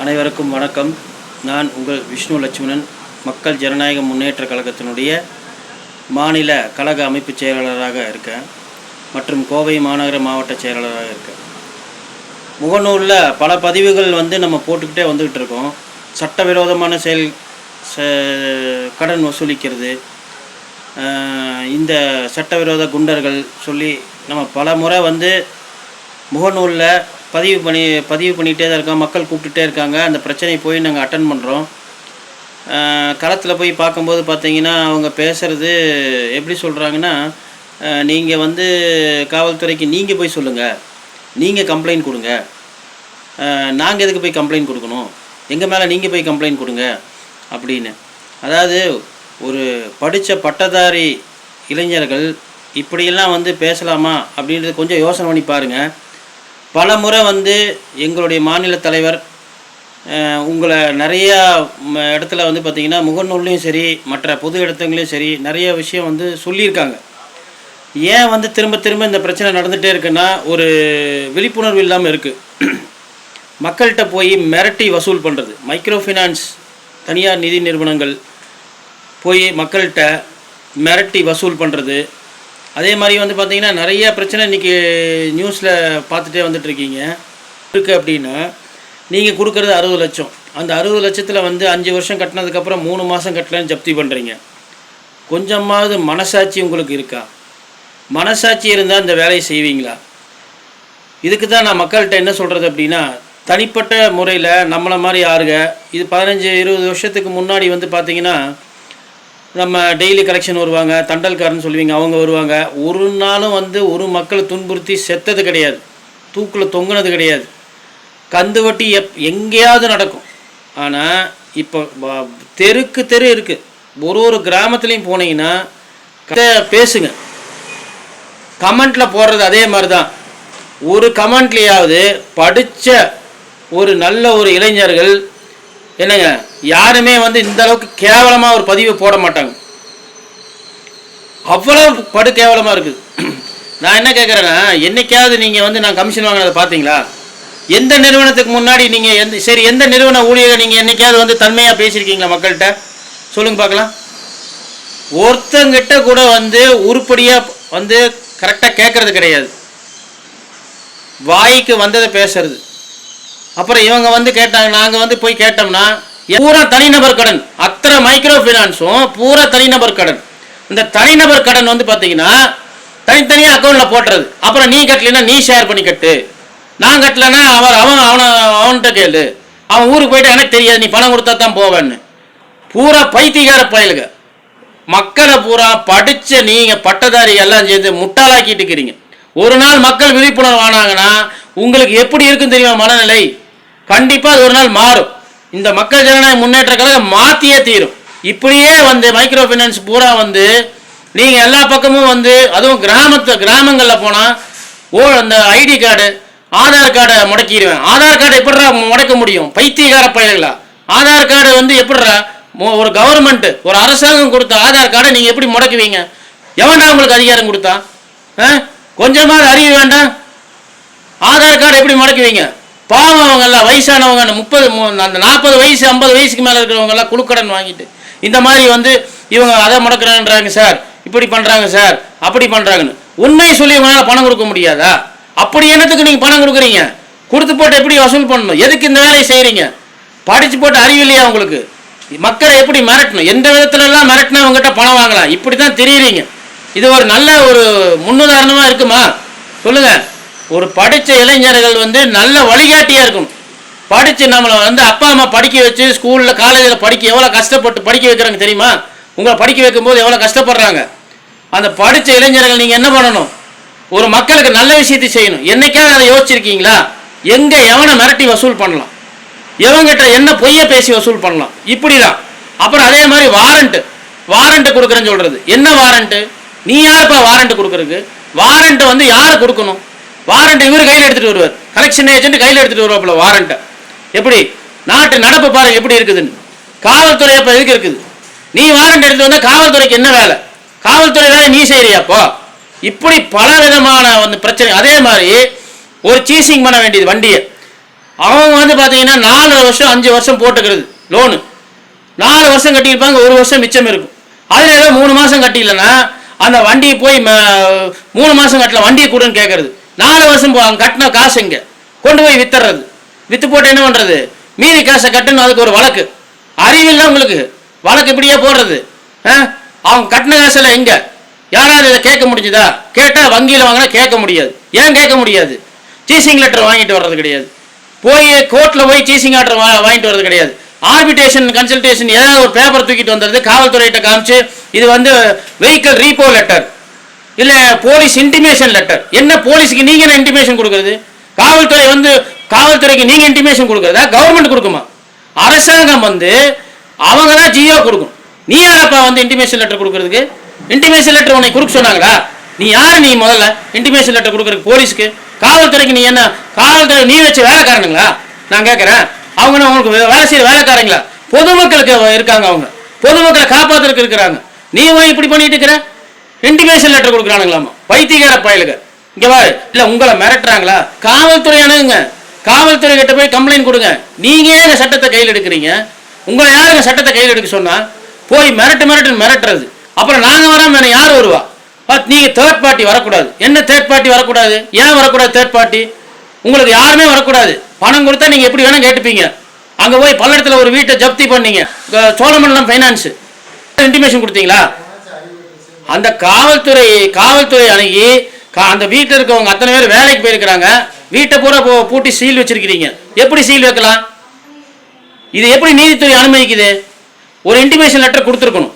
அனைவருக்கும் வணக்கம். நான் உங்கள் விஷ்ணு லட்சுமணன் மக்கள் ஜனநாயக முன்னேற்ற கழகத்தினுடைய மாநில கழக அமைப்பு செயலாளராக இருக்கேன் மற்றும் கோவை மாநகர மாவட்ட செயலாளராக இருக்கேன். முகநூலில் பல பதிவுகள் வந்து நம்ம போட்டுக்கிட்டே வந்துக்கிட்டு இருக்கோம். சட்டவிரோதமான செயல் ச- கடன் வசூலிக்கிறது. இந்த சட்டவிரோத குண்டர்கள் சொல்லி நம்ம பல முறை வந்து முகநூலில் பதிவு பண்ணி பதிவு பண்ணிகிட்டே தான் இருக்கோம் மக்கள் கூப்பிட்டுட்டே இருக்காங்க. அந்த பிரச்சனையை போய் நாங்கள் அட்டன் பண்ணுறோம் களத்தில் போய் பார்க்கும்போது பார்த்தீங்கன்னா அவங்க பேசுகிறது எப்படி சொல்கிறாங்கன்னா நீங்கள் வந்து காவல்துறைக்கு நீங்கள் போய் சொல்லுங்கள் நீங்கள் கம்ப்ளைண்ட் கொடுங்க. நாங்கள் எதுக்கு போய் கம்ப்ளைண்ட் கொடுக்கணும்? எங்கள் மேலே நீங்கள் போய் கம்ப்ளைண்ட் கொடுங்க. அப்படின்னு. அதாவது ஒரு படித்த பட்டதாரி இளைஞர்கள் இப்படியெல்லாம் வந்து பேசலாமா அப்படின்றது கொஞ்சம் யோசனை பண்ணி பாருங்கள் பல முறை வந்து எங்களுடைய மாநில தலைவர் உங்களை நிறையா இடத்துல வந்து பார்த்திங்கன்னா முகநூல்லையும் சரி மற்ற பொது இடத்துங்களையும் சரி நிறைய விஷயம் வந்து சொல்லியிருக்காங்க. ஏன் வந்து திரும்ப திரும்ப இந்த பிரச்சனை நடந்துகிட்டே இருக்குன்னா ஒரு விழிப்புணர்வு இல்லாமல் இருக்குது மக்கள்கிட்ட போய் மிரட்டி வசூல் பண்ணுறது மைக்ரோ ஃபினான்ஸ் தனியார் நிதி நிறுவனங்கள் போய் மக்கள்கிட்ட மிரட்டி வசூல் பண்ணுறது அதே மாதிரி வந்து பார்த்திங்கன்னா நிறைய பிரச்சனை இன்றைக்கி நியூஸில் பார்த்துட்டே வந்துட்டுருக்கீங்க. இருக்குது அப்படின்னா நீங்கள் கொடுக்குறது அறுபது லட்சம். அந்த அறுபது லட்சத்தில் வந்து அஞ்சு வருஷம் கட்டினதுக்கப்புறம் மூணு மாதம் கட்டலன்னு ஜப்தி பண்ணுறீங்க கொஞ்சமாவது மனசாட்சி உங்களுக்கு இருக்கா? மனசாட்சி இருந்தால் இந்த வேலையை செய்வீங்களா? இதுக்கு தான் நான் மக்கள்கிட்ட என்ன சொல்கிறது அப்படின்னா தனிப்பட்ட முறையில் நம்மளை மாதிரி ஆறுக. இது பதினஞ்சு இருபது வருஷத்துக்கு முன்னாடி வந்து பார்த்திங்கன்னா நம்ம டெய்லி கலெக்ஷன் வருவாங்க தண்டல்காரன்னு சொல்லுவீங்க அவங்க வருவாங்க. ஒரு நாளும் வந்து ஒரு மக்களை துன்புறுத்தி செத்தது கிடையாது. தூக்கில் தொங்குனது கிடையாது. கந்து வட்டி எப் எங்கேயாவது நடக்கும். ஆனால் இப்போ தெருக்கு தெரு இருக்குது ஒரு ஒரு கிராமத்துலேயும் போனீங்கன்னா பேசுங்க. கமெண்ட்டில் போடுறது அதே மாதிரி தான் ஒரு கமெண்ட்லேயாவது படித்த ஒரு நல்ல ஒரு இளைஞர்கள் என்னங்க யாருமே வந்து இந்த அளவுக்கு கேவலமாக ஒரு பதிவை போட மாட்டாங்க. அவ்வளோ படு கேவலமாக இருக்குது நான் என்ன கேட்குறேன்னா என்னைக்காவது நீங்கள் வந்து நான் கமிஷன் வாங்கினதை பார்த்தீங்களா எந்த நிறுவனத்துக்கு முன்னாடி நீங்கள் எந்த சரி எந்த நிறுவன ஊழியர் நீங்கள் என்னைக்காவது வந்து தன்மையாக பேசியிருக்கீங்களா மக்கள்கிட்ட? சொல்லுங்க பார்க்கலாம் ஒருத்தங்கிட்ட கூட வந்து உருப்படியாக வந்து கரெக்டாக கேட்குறது கிடையாது. வாய்க்கு வந்ததை பேசுறது. அப்புறம் இவங்க வந்து கேட்டாங்க நாங்கள் வந்து போய் கேட்டோம்னா பூரா தனிநபர் கடன். அத்தனை மைக்ரோ ஃபினான்ஸும் பூரா தனிநபர் கடன். இந்த தனிநபர் கடன் வந்து பார்த்தீங்கன்னா தனித்தனியாக அக்கௌண்ட்டில் போட்டுறது. அப்புறம் நீ கட்டலைன்னா நீ ஷேர் பண்ணி கட்டு. நான் கட்டலைன்னா அவர் அவன் அவனை அவன்கிட்ட கேளு. அவன் ஊருக்கு போயிட்டு எனக்கு தெரியாது நீ பணம் கொடுத்தா தான் போவேன்னு. பூரா பைத்தியக்கார பயலுங்க மக்களை பூரா படிச்ச நீங்க பட்டதாரி எல்லாம் சேர்ந்து முட்டாளாக்கிட்டு இருக்கிறீங்க. ஒரு நாள் மக்கள் விழிப்புணர்வு ஆனாங்கன்னா உங்களுக்கு எப்படி இருக்குன்னு தெரியுமா மனநிலை? கண்டிப்பா அது ஒரு நாள் மாறும். இந்த மக்கள் ஜனநாயக முன்னேற்ற கழகம் மாத்தியே தீரும். இப்படியே வந்து மைக்ரோ ஃபைனான்ஸ் பூரா வந்து நீங்க எல்லா பக்கமும் வந்து அதுவும் கிராமத்து கிராமங்கள்ல போனா ஓ அந்த ஐடி கார்டு ஆதார் கார்டை முடக்கிடுவேன் ஆதார் கார்டை எப்படிடா முடக்க முடியும்? பைத்தியக்கார பயிர்களா ஆதார் கார்டு வந்து எப்படிடா மோ- ஒரு கவர்மெண்ட் ஒரு அரசாங்கம் கொடுத்த ஆதார் கார்டை நீங்க எப்படி முடக்குவீங்க? எவன்டா உங்களுக்கு அதிகாரம் கொடுத்தா? ஆ? கொஞ்சமாவது அறிவு வேண்டாம். ஆதார் கார்டு எப்படி முடக்குவீங்க? பாவம் அவங்க எல்லாம் வயசானவங்க முப்பது அந்த நாற்பது வயசு ஐம்பது வயசுக்கு மேலே இருக்கிறவங்க எல்லாம் குழுக்கடன் வாங்கிட்டு இந்த மாதிரி வந்து இவங்க அதை முடக்கிறான்றாங்க சார் இப்படி பண்ணுறாங்க சார் அப்படி பண்ணுறாங்கன்னு உண்மையை சொல்லி உங்களால் பணம் கொடுக்க முடியாதா? அப்படி என்னத்துக்கு நீங்கள் பணம் கொடுக்குறீங்க? கொடுத்து போட்டு எப்படி வசூல் பண்ணணும்? எதுக்கு இந்த வேலையை செய்கிறீங்க படித்து போட்டு அறிவில்லையா உங்களுக்கு? மக்களை எப்படி மிரட்டணும்? எந்த விதத்துலலாம் மிரட்டினா அவங்ககிட்ட பணம் வாங்கலாம்? இப்படி தான் தெரியுறீங்க. இது ஒரு நல்ல ஒரு முன்னுதாரணமாக இருக்குமா? சொல்லுங்கள் ஒரு படித்த இளைஞர்கள் வந்து நல்ல வழிகாட்டியாக இருக்கணும். படித்து நம்மளை வந்து அப்பா அம்மா படிக்க வச்சு ஸ்கூலில் காலேஜில் படிக்க எவ்வளோ கஷ்டப்பட்டு படிக்க வைக்கிறாங்க தெரியுமா? உங்களை படிக்க வைக்கும்போது எவ்வளோ கஷ்டப்படுறாங்க? அந்த படித்த இளைஞர்கள் நீங்கள் என்ன பண்ணணும்? ஒரு மக்களுக்கு நல்ல விஷயத்தை செய்யணும். என்னைக்காவது அதை யோசிச்சிருக்கீங்களா? எங்கே எவனை மிரட்டி வசூல் பண்ணலாம்? எவங்கிட்ட என்ன பொய்ய பேசி வசூல் பண்ணலாம்? இப்படி தான் அப்புறம் அதே மாதிரி வாரண்ட்டு வாரண்ட்டு கொடுக்குறேன்னு சொல்கிறது என்ன வாரண்ட்டு நீ யாருப்பா வாரண்ட்டு கொடுக்குறதுக்கு? வாரண்ட்டு வந்து யாரை கொடுக்கணும்? வாரண்ட் இவர் கையில் எடுத்துட்டு வருவார். கலெக்ஷன் ஏஜென்ட் கையில் எடுத்துட்டு வருவாப்புல வாரண்ட்டை. எப்படி? நாட்டு நடப்பு பாருங்க எப்படி இருக்குதுன்னு. காவல்துறை அப்ப எதுக்கு இருக்குது? நீ வாரண்ட் எடுத்து வந்தா காவல்துறைக்கு என்ன வேலை? காவல்துறை வேலை நீ செய்யறியாப்போ இப்படி பல விதமான வந்து பிரச்சனை. அதே மாதிரி ஒரு சீசிங் பண்ண வேண்டியது வண்டியை. அவங்க வந்து பார்த்தீங்கன்னா நாலரை வருஷம் அஞ்சு வருஷம் போட்டுக்கிறது லோனு. நாலு வருஷம் கட்டியிருப்பாங்க ஒரு வருஷம் மிச்சம் இருக்கும். அதில் ஏதோ மூணு மாதம் கட்டிலன்னா அந்த வண்டியை போய் ம- மூணு மாதம் கட்டல வண்டியை கொடுன்னு கேட்கறது நாலு வருஷம் போ- கட்டின காசு இங்கே. கொண்டு போய் வித்துறது. வித்து போட்டு என்ன பண்ணுறது மீதி காசை கட்டணும் அதுக்கு ஒரு வழக்கு. அறிவில்லை உங்களுக்கு. வழக்கு இப்படியே போடுறது. ஆ? அவங்க கட்டின காசில் எங்கே யாராவது இதை கேட்க முடிஞ்சுதா? கேட்டால் வங்கியில் வாங்கினா கேட்க முடியாது. ஏன் கேட்க முடியாது? சீசிங் லெட்டர் வாங்கிட்டு வர்றது கிடையாது. போய் கோர்ட்டில் போய் சீசிங் ஆர்டர் வா வாங்கிட்டு வர்றது கிடையாது. ஆர்பிட்டேஷன் கன்சல்டேஷன் ஏதாவது ஒரு பேப்பர் தூக்கிட்டு வந்துடுது காவல்துறையிட்ட காமிச்சு இது வந்து வெஹிக்கிள் ரீபோ லெட்டர் இல்லை போலீஸ் இன்டிமேஷன் லெட்டர் என்ன போலீஸுக்கு நீங்கள் என்ன இன்டிமேஷன் கொடுக்குறது? காவல்துறை வந்து காவல்துறைக்கு நீங்கள் இன்டிமேஷன் கொடுக்குறதா? கவர்மெண்ட் கொடுக்குமா? அரசாங்கம் வந்து அவங்க தான் ஜியோ கொடுக்கும். நீ யாரப்பா வந்து இன்டிமேஷன் லெட்டர் கொடுக்குறதுக்கு? இன்டிமேஷன் லெட்டர் உன்னை கொடுக்க சொன்னாங்களா? நீ யார் நீ முதல்ல இன்டிமேஷன் லெட்டர் கொடுக்குறதுக்கு போலீஸ்க்கு காவல்துறைக்கு நீ என்ன காவல்துறை நீ வச்ச வேலைக்காரனுங்களா? நான் கேட்குறேன் அவங்க உங்களுக்கு வே- வேலை செய்யற வேலைக்காரங்களா? பொதுமக்களுக்கு இருக்காங்க அவங்க. பொதுமக்களை காப்பாத்துறதுக்கு இருக்கிறாங்க. நீ இப்படி பண்ணிட்டு இருக்கிற? Indication letter கொடுக்குறானுங்களாமா? பைத்தியகார பயலுக்கு இங்க பாரு இல்ல உங்களை மிரட்டுறாங்களா? காவல்துறை அணுகுங்க. காவல்துறை கிட்ட போய் கம்ப்ளைண்ட் கொடுங்க. நீங்க ஏங்க சட்டத்தை கையில் எடுக்கிறீங்க? உங்களை யாருங்க சட்டத்தை கையில் எடுக்க சொன்னா? போய் மிரட்டு மிரட்டு மிரட்டுறது. அப்புறம் நாங்க வராம வேற யார் வருவா? நீங்க தேர்ட் பார்ட்டி வரக்கூடாது. என்ன தேர்ட் பார்ட்டி வரக்கூடாது? ஏன் வரக்கூடாது தேர்ட் பார்ட்டி உங்களுக்கு யாருமே வரக்கூடாது. பணம் கொடுத்தா நீங்க எப்படி வேணா கேட்டுப்பீங்க. அங்க போய் பல்லடத்துல ஒரு வீட்டை ஜப்தி பண்ணீங்க. சோழமண்டலம் ஃபைனான்ஸ் இன்டிமேஷன் கொடுத்தீங்களா? அந்த காவல்துறை காவல்துறை அணுகி கா- அந்த வீட்டில் இருக்கவங்க அத்தனை பேர் வேலைக்கு போயிருக்கிறாங்க. வீட்டை பூரா போ- பூட்டி சீல் வச்சிருக்கிறீங்க. எப்படி சீல் வைக்கலாம்? இது எப்படி நீதித்துறை அனுமதிக்குது? ஒரு இன்டிமேஷன் லெட்டர் கொடுத்துருக்கணும்.